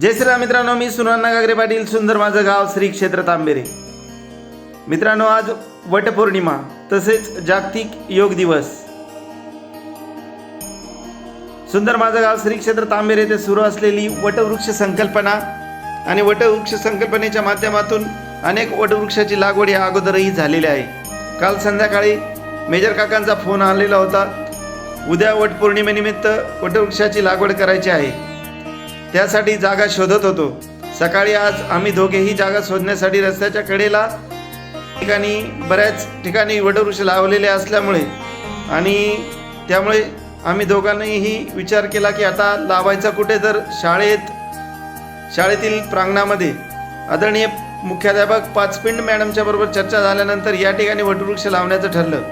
जय श्रीराम मित्रांनो मी सुनाना गागरे पाटील सुंदर माझं गाव श्री क्षेत्र तांबेरे. मित्रांनो आज वटपौर्णिमा तसेच जागतिक योग दिवस. सुंदर माझं गाव श्री क्षेत्र तांबेरे येथे सुरू असलेली वटवृक्ष संकल्पना आणि वटवृक्ष संकल्पनेच्या माध्यमातून अनेक वटवृक्षाची लागवड या अगोदरही झालेली आहे. काल संध्याकाळी मेजर काकांचा फोन आलेला होता. उद्या वटपौर्णिमेनिमित्त वटवृक्षाची लागवड करायची आहे. त्यासाठी जागा शोधत होतो. सकाळी आज आम्ही दोघेही जागा शोधण्यासाठी रस्त्याच्या कडेला ठिकाणी बऱ्याच ठिकाणी वटवृक्ष लावलेले असल्यामुळे आणि त्यामुळे आम्ही दोघांनीही विचार केला की आता लावायचा कुठे तर शाळेत शाळेतील प्रांगणामध्ये. आदरणीय मुख्याध्यापक पाचपिंड मॅडमच्या बरोबर चर्चा झाल्यानंतर या ठिकाणी वटवृक्ष लावण्याचं ठरलं.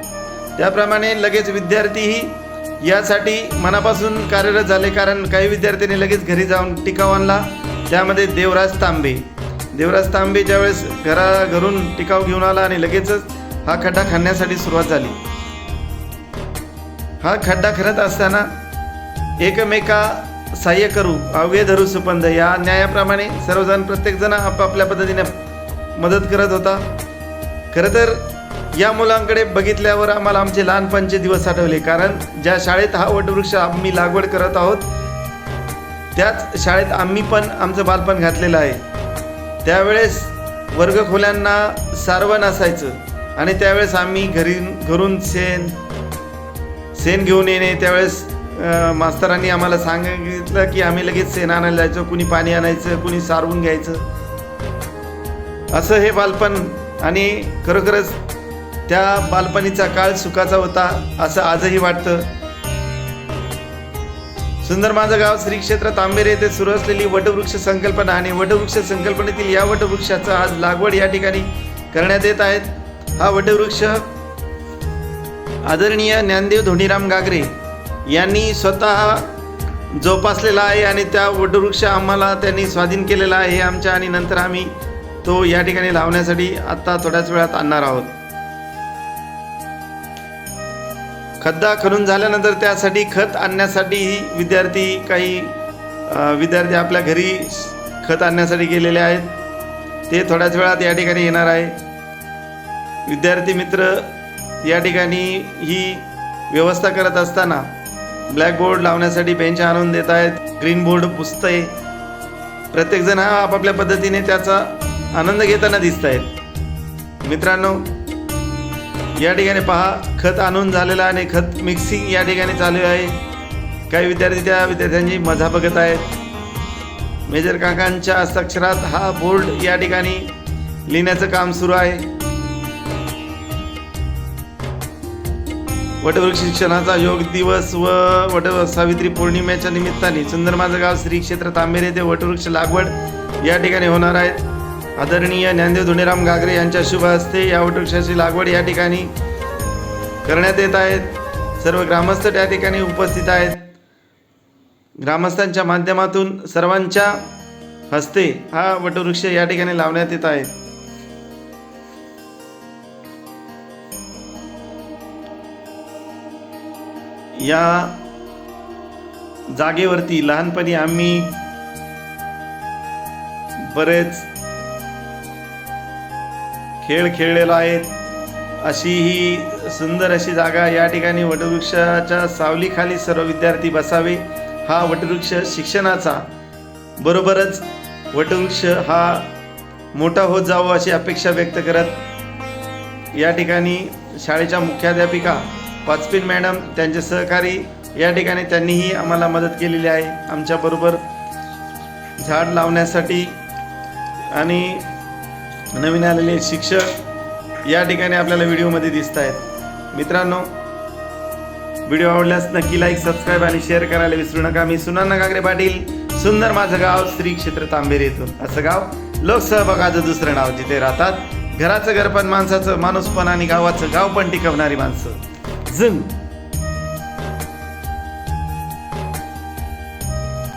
त्याप्रमाणे लगेच विद्यार्थीही यासाठी मनापासून कार्यरत झाले कारण काही विद्यार्थ्यांनी लगेच घरी जाऊन टिकाव आणला. त्यामध्ये देवराज तांबे. देवराज तांबे ज्यावेळेस घरा घरून टिकाव घेऊन आला आणि लगेचच हा खड्डा खणण्यासाठी सुरुवात झाली. हा खड्डा खणत असताना एकमेका सहाय्य करू अवघे धरू सुपंद या न्यायाप्रमाणे सर्वजण प्रत्येकजण आपापल्या पद्धतीने मदत करत होता. खरं तर या मुलांकडे बघितल्यावर आम्हाला आमचे लहानपणचे दिवस आठवले. कारण ज्या शाळेत हा वटवृक्ष आम्ही लागवड करत आहोत त्याच शाळेत आम्ही पण आमचं बालपण घातलेलं आहे. त्यावेळेस वर्गखोल्यांना सारवण असायचं आणि त्यावेळेस आम्ही घरी घरून शेण शेण घेऊन येणे त्यावेळेस मास्तरांनी आम्हाला सांगितलं की आम्ही लगेच शेण आणायला जायचो कुणी पाणी आणायचं कुणी सारवून घ्यायचं. असं हे बालपण आणि खरोखरच त्या बालपणीचा काळ सुखाचा होता असं आजही वाटतं. सुंदर माझं गाव श्री क्षेत्र तांबेरे येथे सुरू असलेली वटवृक्ष संकल्पना आणि वटवृक्ष संकल्पनेतील या वटवृक्षाचा आज लागवड या ठिकाणी करण्यात येत आहेत हा वटवृक्ष आदरणीय ज्ञानदेव धोनीराम गागरे यांनी स्वतः जोपासलेला आहे आणि त्या वटवृक्ष आम्हाला त्यांनी स्वाधीन केलेला आहे. आमच्या आणि नंतर आम्ही तो या ठिकाणी लावण्यासाठी आत्ता थोड्याच वेळात आणणार आहोत. खड्डा खणून झाल्यानंतर त्यासाठी खत आणण्यासाठी विद्यार्थी काही विद्यार्थी आपल्या घरी खत आणण्यासाठी गेलेले आहेत. ते थोड्याच वेळात या ठिकाणी येणार आहे. विद्यार्थी मित्र या ठिकाणी ही व्यवस्था करत असताना ब्लॅकबोर्ड लावण्यासाठी बेंच आणून देत आहेत. ग्रीन बोर्ड पुसतंय. प्रत्येकजण हा आपापल्या पद्धतीने त्याचा आनंद घेताना दिसत आहेत मित्रांनो या ठिकाणी पहा खत आणून झालेलं आणि खत मिक्सिंग या ठिकाणी चालू आहे. काही विद्यार्थी त्या विद्यार्थ्यांची मजा बघत आहेत. मेजर काकांच्या हस्ताक्षरात हा बोर्ड या ठिकाणी लिहिण्याचं काम सुरू आहे. वटवृक्ष शिक्षणाचा योग दिवस व वट सावित्री पौर्णिमेच्या निमित्ताने सुंदर माझं गाव श्री क्षेत्र तांबेरे येथे वटवृक्ष लागवड या ठिकाणी होणार आहेत आदरणीय ज्ञानदेव धुणेराम गागरे यांच्या शुभ हस्ते या वटवृक्षाची लागवड या ठिकाणी करण्यात येत आहेत. सर्व ग्रामस्थ त्या ठिकाणी उपस्थित आहेत. ग्रामस्थांच्या माध्यमातून सर्वांच्या हस्ते हा वटवृक्ष या ठिकाणी लावण्यात येत आहे. या जागेवरती लहानपणी आम्ही बरेच खेळ खेळलेलो आहेत. अशी ही सुंदर अशी जागा या ठिकाणी वटवृक्षाच्या सावलीखाली सर्व विद्यार्थी बसावे. हा वटवृक्ष शिक्षणाचा. बरोबरच वटवृक्ष हा मोठा होत जावं अशी अपेक्षा व्यक्त करत या ठिकाणी शाळेच्या मुख्याध्यापिका पाचपिन मॅडम त्यांचे सहकारी या ठिकाणी त्यांनीही आम्हाला मदत केलेली आहे. आमच्याबरोबर झाड लावण्यासाठी आणि नवीन आलेले शिक्षक या ठिकाणी आपल्याला व्हिडिओमध्ये दिसत आहेत मित्रांनो व्हिडिओ आवडल्यास नक्की लाईक सबस्क्राईब आणि शेअर करायला विसरू नका. मी सुनाना गागरे पाटील सुंदर माझं गाव श्री क्षेत्र तांबेर येथून. असं गाव लोकसहभागाचं दुसरं नाव जिथे राहतात. घराचं घर पण माणसाचं माणूस पण आणि गावाचं गाव पण टिकवणारी माणसं. झुंग.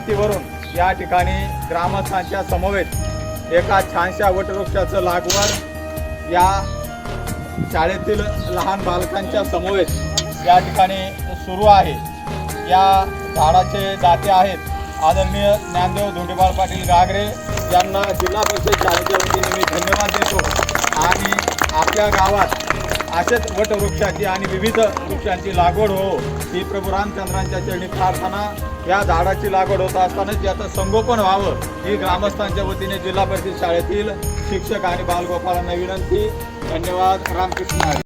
वरून या ठिकाणी ग्रामस्थांच्या समवेत एका छानशा वटवृक्षाचं लागवड या शाळेतील लहान बालकांच्या समवेत या ठिकाणी सुरू आहे. या झाडाचे जाते आहेत आदरणीय ज्ञानदेव धोंडेबाळ पाटील गागरे यांना जिल्हा परिषद शाळेच्या वतीने मी धन्यवाद देतो. आणि आपल्या गावात असेच वटवृक्षाची आणि विविध वृक्षांची लागवड हो. ही प्रभू रामचंद्रांच्या चरणी प्रार्थना या झाडाची लागवड होत असतानाच याचं संगोपन व्हावं ही ग्रामस्थांच्या वतीने जिल्हा परिषद शाळेतील शिक्षक आणि बालगोपालांना विनंती. धन्यवाद. रामकृष्ण